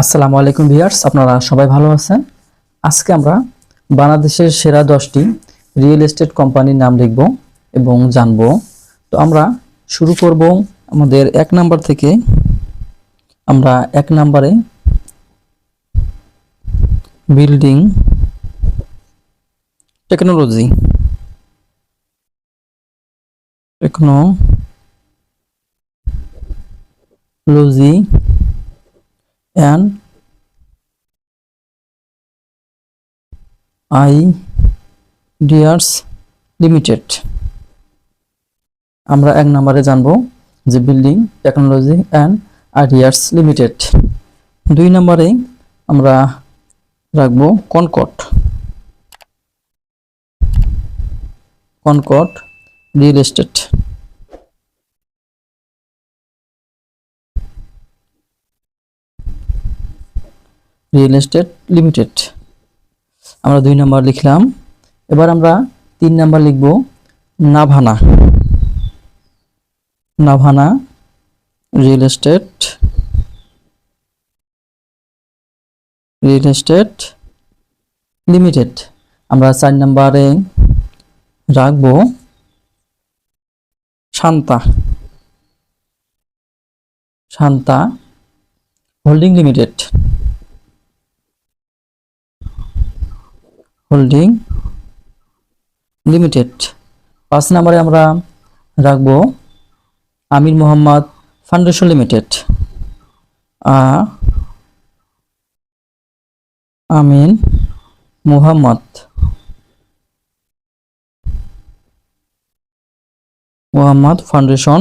আসসালামু আলাইকুম ভিউয়ার্স, আপনারা সবাই ভালো আছেন? আজকে আমরা বাংলাদেশের সেরা দশটি রিয়েল এস্টেট কোম্পানির নাম লিখব এবং জানব। তো আমরা শুরু করব আমাদের এক নাম্বার থেকে। আমরা এক নাম্বারে building technology. Technology and ideas limited. আমরা এক নম্বরে জানব যে building technology and ideas limited. দুই নম্বরে আমরা রাখব Concord Concord real estate. Real estate limited আমরা দুই নাম্বার লিখলাম। এবার আমরা তিন নাম্বার লিখব Navana Navana real estate real estate limited আমরা চার নাম্বারে রাখব Shanta Shanta holding limited holding limited. পাঁচ নম্বরে আমরা রাখব Amir Mohammad foundation limited. Amin Mohammad. Mohammad foundation.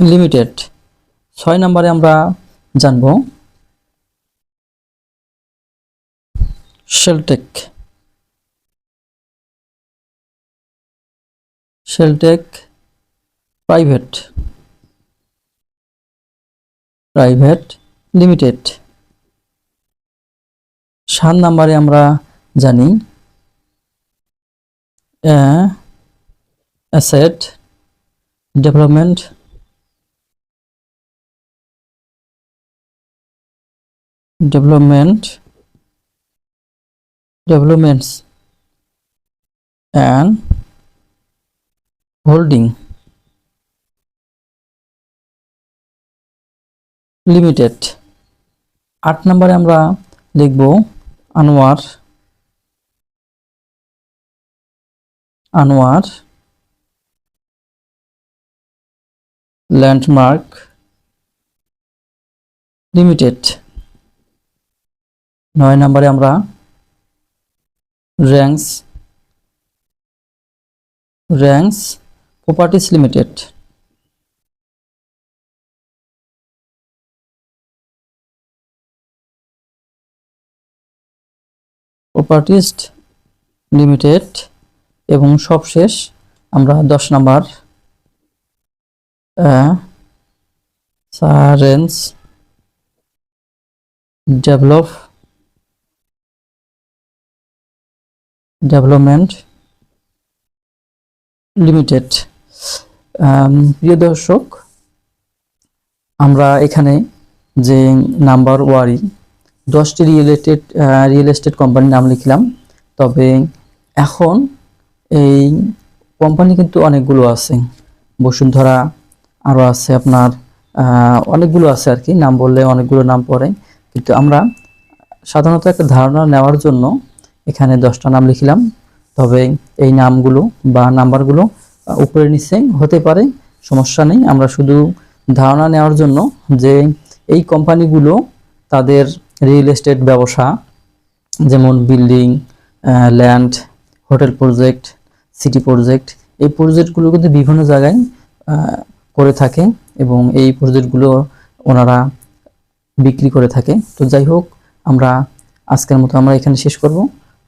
Limited. ছয় নম্বরে আমরা জানব Sheltech Sheltech private private limited সাত নাম্বারে আমরা জানি asset development development developments and holding limited আট নম্বরে আমরা লিখব আনোয়ার আনোয়ার ল্যান্ডমার্ক লিমিটেড নয় নম্বরে আমরা Rangs Rangs properties limited. Properties limited এবং সবশেষ আমরা দশ নাম্বার সারেন্স ডেভেলপ ডেভেলপমেন্ট লিমিটেড। প্রিয় দর্শক, আমরা এখানে যে নাম্বার ওয়ারি দশটি রিয়েল এস্টেট রিয়েল এস্টেট কোম্পানির নাম লিখলাম। তবে এখন এই কোম্পানি কিন্তু অনেকগুলো আছে। বসুন্ধরা আরও আছে আপনার অনেকগুলো আছে আর কি। নাম বললে অনেকগুলো নাম পড়ে। কিন্তু আমরা সাধারণত একটা ধারণা নেওয়ার জন্য এখানে দশটা নাম লিখলাম, তবে এই নামগুলো বা নাম্বারগুলো উপরে নিচে হতে পারে, সমস্যা নেই। আমরা শুধু ধারণা নেওয়ার জন্য যে এই কোম্পানিগুলো তাদের রিয়েল এস্টেট ব্যবসা, যেমন building land hotel project city project এই প্রজেক্টগুলো কিন্তু বিভিন্ন জায়গায় করে থাকে এবং এই প্রজেক্টগুলো ওনারা বিক্রি করে থাকে। তো যাই হোক, আমরা আজকের মতো আমরা এখানে শেষ করব।